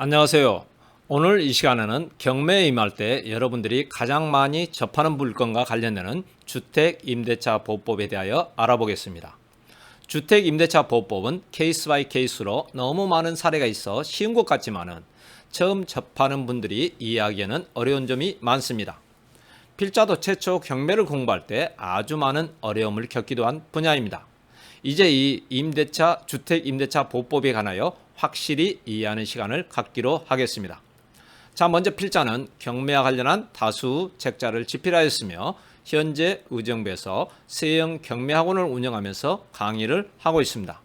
안녕하세요. 오늘 이 시간에는 경매에 임할 때 여러분들이 가장 많이 접하는 물건과 관련되는 주택 임대차 보호법에 대하여 알아보겠습니다. 주택 임대차 보호법은 케이스 바이 케이스로 너무 많은 사례가 있어 쉬운 것 같지만은 처음 접하는 분들이 이해하기에는 어려운 점이 많습니다. 필자도 최초 경매를 공부할 때 아주 많은 어려움을 겪기도 한 분야입니다. 이제 이 임대차 주택 임대차 보호법에 관하여 확실히 이해하는 시간을 갖기로 하겠습니다. 자, 먼저 필자는 경매와 관련한 다수 책자를 집필하였으며 현재 의정부에서 세형 경매학원을 운영하면서 강의를 하고 있습니다.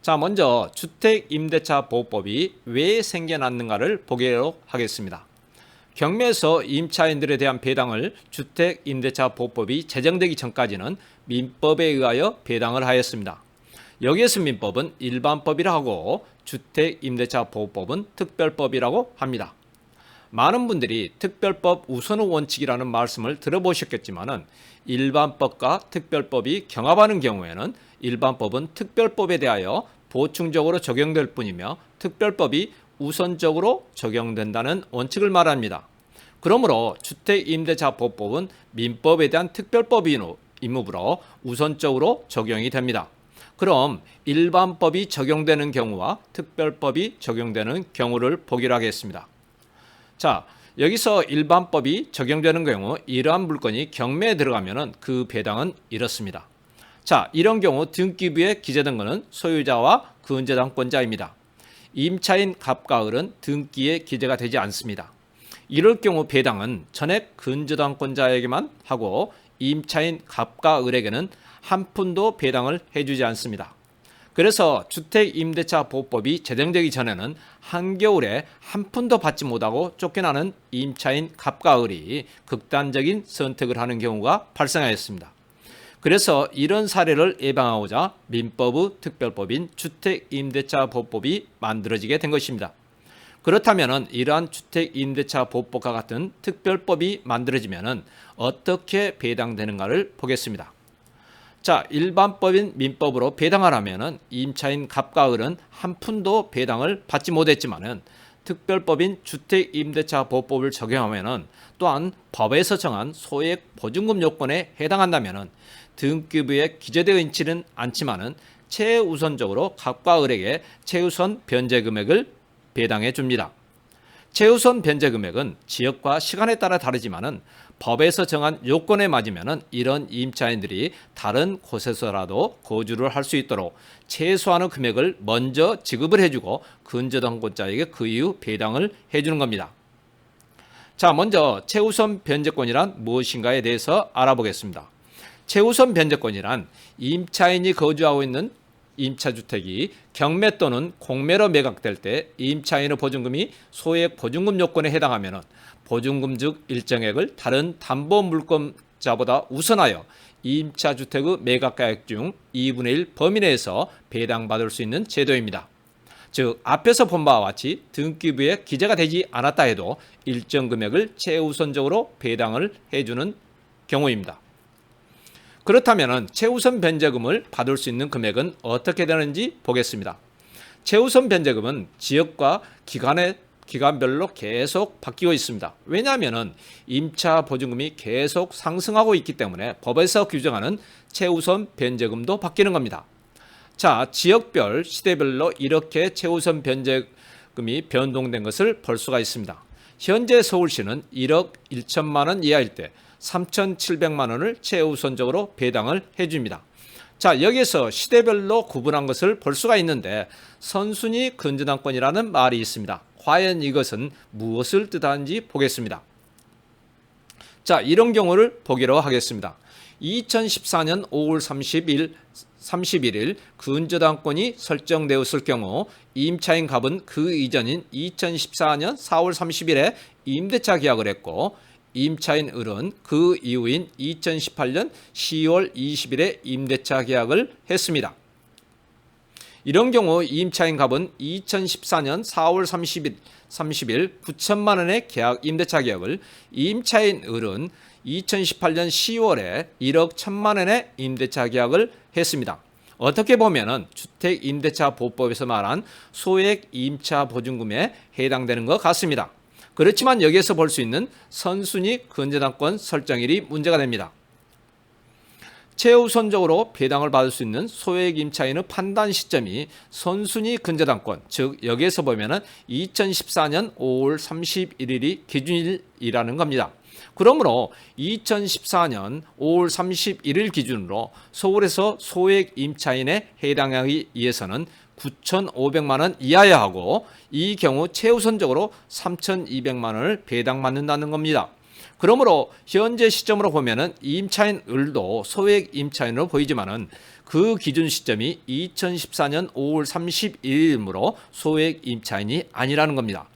자, 먼저 주택 임대차 보호법이 왜 생겨났는가를 보기로 하겠습니다. 경매에서 임차인들에 대한 배당을 주택 임대차 보호법이 제정되기 전까지는 민법에 의하여 배당을 하였습니다. 여기에서 민법은 일반법이라 하고 주택 임대차 보호법은 특별법이라고 합니다. 많은 분들이 특별법 우선의 원칙이라는 말씀을 들어보셨겠지만은 일반법과 특별법이 경합하는 경우에는 일반법은 특별법에 대하여 보충적으로 적용될 뿐이며 특별법이 우선적으로 적용된다는 원칙을 말합니다. 그러므로 주택임대차보호법은 민법에 대한 특별법이므로 우선적으로 적용이 됩니다. 그럼 일반법이 적용되는 경우와 특별법이 적용되는 경우를 보기로 하겠습니다. 자, 여기서 일반법이 적용되는 경우 이러한 물건이 경매에 들어가면은 그 배당은 이렇습니다. 자, 이런 경우 등기부에 기재된 것은 소유자와 근저당권자입니다. 임차인 갑가을은 등기에 기재가 되지 않습니다. 이럴 경우 배당은 전액 근저당권자에게만 하고 임차인 갑과 을에게는 한 푼도 배당을 해주지 않습니다. 그래서 주택임대차 보호법이 제정되기 전에는 한겨울에 한 푼도 받지 못하고 쫓겨나는 임차인 갑과 을이 극단적인 선택을 하는 경우가 발생하였습니다. 그래서 이런 사례를 예방하고자 민법의 특별법인 주택임대차 보호법이 만들어지게 된 것입니다. 그렇다면 이러한 주택임대차 보호법과 같은 특별법이 만들어지면 어떻게 배당되는가를 보겠습니다. 자, 일반법인 민법으로 배당을 하면은 임차인 갑과 을은 한 푼도 배당을 받지 못했지만은 특별법인 주택임대차 보호법을 적용하면은 또한 법에서 정한 소액 보증금 요건에 해당한다면은 등기부에 기재되어 있지는 않지만은 최우선적으로 갑과 을에게 최우선 변제 금액을 배당해 줍니다. 최우선 변제 금액은 지역과 시간에 따라 다르지만은 법에서 정한 요건에 맞으면은 이런 임차인들이 다른 곳에서라도 거주를 할 수 있도록 최소한의 금액을 먼저 지급을 해주고 근저당권자에게 그 이후 배당을 해주는 겁니다. 자, 먼저 최우선 변제권이란 무엇인가에 대해서 알아보겠습니다. 최우선 변제권이란 임차인이 거주하고 있는 임차주택이 경매 또는 공매로 매각될 때 임차인의 보증금이 소액 보증금 요건에 해당하면 보증금 즉 일정액을 다른 담보 물권자보다 우선하여 임차주택의 매각가액 중 2분의 1 범위 내에서 배당받을 수 있는 제도입니다. 즉 앞에서 본 바와 같이 등기부에 기재가 되지 않았다 해도 일정 금액을 최우선적으로 배당을 해주는 경우입니다. 그렇다면 최우선 변제금을 받을 수 있는 금액은 어떻게 되는지 보겠습니다. 최우선 변제금은 지역과 기간의 기간별로 계속 바뀌고 있습니다. 왜냐하면 임차 보증금이 계속 상승하고 있기 때문에 법에서 규정하는 최우선 변제금도 바뀌는 겁니다. 자, 지역별, 시대별로 이렇게 최우선 변제금이 변동된 것을 볼 수가 있습니다. 현재 서울시는 1억 1천만 원 이하일 때 3,700만 원을 최우선적으로 배당을 해줍니다. 자, 여기서 시대별로 구분한 것을 볼 수가 있는데 선순위 근저당권이라는 말이 있습니다. 과연 이것은 무엇을 뜻하는지 보겠습니다. 자, 이런 경우를 보기로 하겠습니다. 2014년 5월 30일 31일 근저당권이 설정되었을 경우 임차인 갑은 그 이전인 2014년 4월 30일에 임대차 계약을 했고 임차인 을은 그 이후인 2018년 10월 20일에 임대차 계약을 했습니다. 이런 경우 임차인 갑은 2014년 4월 30일, 30일 9천만 원의 계약 임대차 계약을 임차인 을은 2018년 10월에 1억 1천만 원의 임대차 계약을 했습니다. 어떻게 보면은 주택 임대차 보호법에서 말한 소액 임차 보증금에 해당되는 것 같습니다. 그렇지만 여기에서 볼 수 있는 선순위 근저당권 설정일이 문제가 됩니다. 최우선적으로 배당을 받을 수 있는 소액 임차인의 판단 시점이 선순위 근저당권, 즉 여기에서 보면은 2014년 5월 31일이 기준일이라는 겁니다. 그러므로 2014년 5월 31일 기준으로 서울에서 소액 임차인에 해당하기 위해서는 9,500만 원 이하야 하고 이 경우 최우선적으로 3,200만 원을 배당받는다는 겁니다. 그러므로 현재 시점으로 보면은 임차인을도 소액 임차인으로 보이지만은 그 기준 시점이 2014년 5월 31일이므로 소액 임차인이 아니라는 겁니다.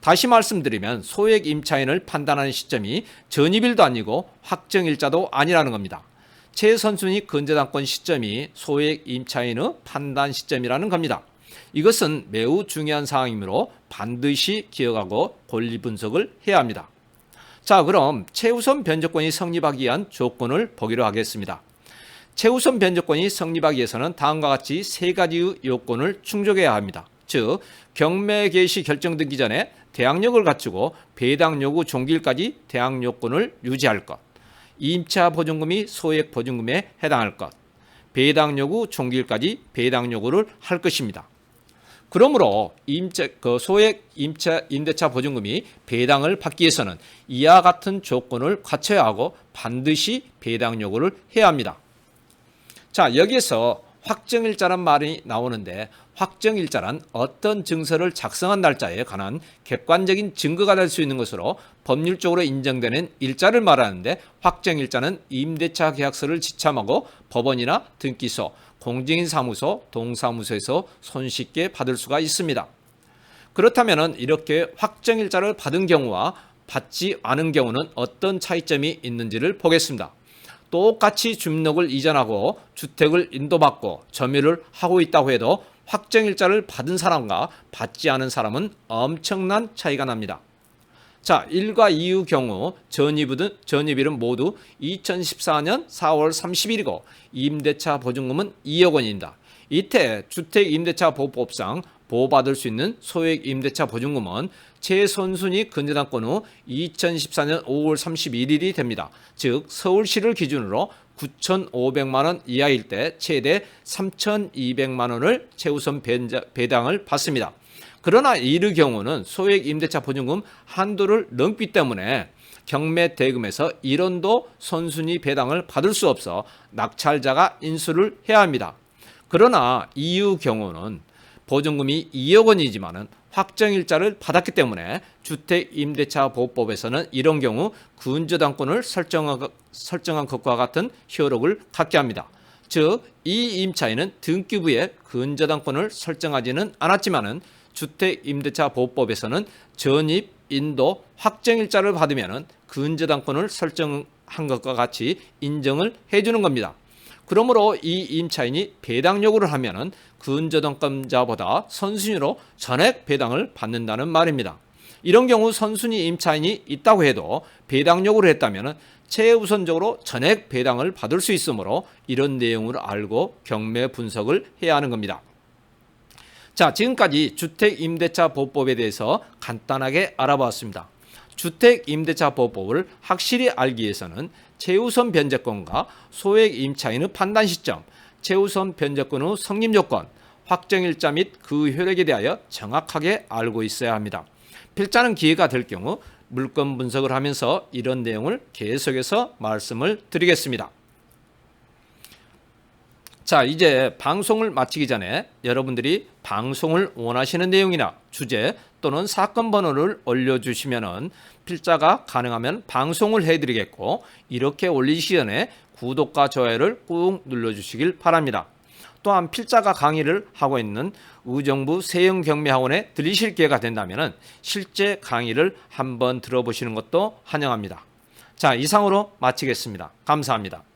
다시 말씀드리면 소액 임차인을 판단하는 시점이 전입일도 아니고 확정일자도 아니라는 겁니다. 최선순위 근저당권 시점이 소액 임차인의 판단 시점이라는 겁니다. 이것은 매우 중요한 사항이므로 반드시 기억하고 권리 분석을 해야 합니다. 자, 그럼 최우선 변조권이 성립하기 위한 조건을 보기로 하겠습니다. 최우선 변조권이 성립하기 위해서는 다음과 같이 세 가지의 요건을 충족해야 합니다. 즉, 경매 개시 결정되기 전에 대항력을 갖추고 배당 요구 종기일까지 대항 요건을 유지할 것. 임차 보증금이 소액 보증금에 해당할 것. 배당 요구 종기일까지 배당 요구를 할 것입니다. 그러므로 임차 그 소액 임차 임대차 보증금이 배당을 받기 위해서는 이와 같은 조건을 갖춰야 하고 반드시 배당 요구를 해야 합니다. 자, 여기에서 확정일자란 말이 나오는데 확정일자란 어떤 증서를 작성한 날짜에 관한 객관적인 증거가 될 수 있는 것으로 법률적으로 인정되는 일자를 말하는데 확정일자는 임대차 계약서를 지참하고 법원이나 등기소, 공증인 사무소, 동사무소에서 손쉽게 받을 수가 있습니다. 그렇다면 이렇게 확정일자를 받은 경우와 받지 않은 경우는 어떤 차이점이 있는지를 보겠습니다. 똑같이 주민등록을 이전하고 주택을 인도받고 점유를 하고 있다고 해도 확정일자를 받은 사람과 받지 않은 사람은 엄청난 차이가 납니다. 자, 1과 2의 경우 전입은, 전입일은 모두 2014년 4월 30일이고 임대차 보증금은 2억 원입니다. 이때 주택임대차 보호법상 보호받을 수 있는 소액 임대차 보증금은 최선순위 근저당권 후 2014년 5월 31일이 됩니다. 즉 서울시를 기준으로 9,500만 원 이하일 때 최대 3,200만 원을 최우선 배당을 받습니다. 그러나 이르 경우는 소액 임대차 보증금 한도를 넘기 때문에 경매 대금에서 1원도 선순위 배당을 받을 수 없어 낙찰자가 인수를 해야 합니다. 그러나 이후 경우는 보증금이 2억 원이지만은 확정일자를 받았기 때문에 주택임대차 보호법에서는 이런 경우 근저당권을 설정한, 것과 같은 효력을 갖게 합니다. 즉, 이 임차인은 등기부에 근저당권을 설정하지는 않았지만은 주택임대차 보호법에서는 전입, 인도, 확정일자를 받으면 근저당권을 설정한 것과 같이 인정을 해주는 겁니다. 그러므로 이 임차인이 배당 요구를 하면은 근저당권자보다 선순위로 전액 배당을 받는다는 말입니다. 이런 경우 선순위 임차인이 있다고 해도 배당 요구를 했다면 최우선적으로 전액 배당을 받을 수 있으므로 이런 내용을 알고 경매 분석을 해야 하는 겁니다. 자, 지금까지 주택임대차 보호법에 대해서 간단하게 알아보았습니다. 주택 임대차 보호법을 확실히 알기 위해서는 최우선 변제권과 소액 임차인의 판단 시점, 최우선 변제권 의 성립 요건, 확정일자 및 그 효력에 대하여 정확하게 알고 있어야 합니다. 필자는 기회가 될 경우 물건 분석을 하면서 이런 내용을 계속해서 말씀을 드리겠습니다. 자, 이제 방송을 마치기 전에 여러분들이 방송을 원하시는 내용이나 주제 또는 사건 번호를 올려주시면은 필자가 가능하면 방송을 해드리겠고 이렇게 올리시기 전에 구독과 좋아요를 꾹 눌러주시길 바랍니다. 또한 필자가 강의를 하고 있는 의정부 세영경매학원에 들리실 기회가 된다면 실제 강의를 한번 들어보시는 것도 환영합니다. 자, 이상으로 마치겠습니다. 감사합니다.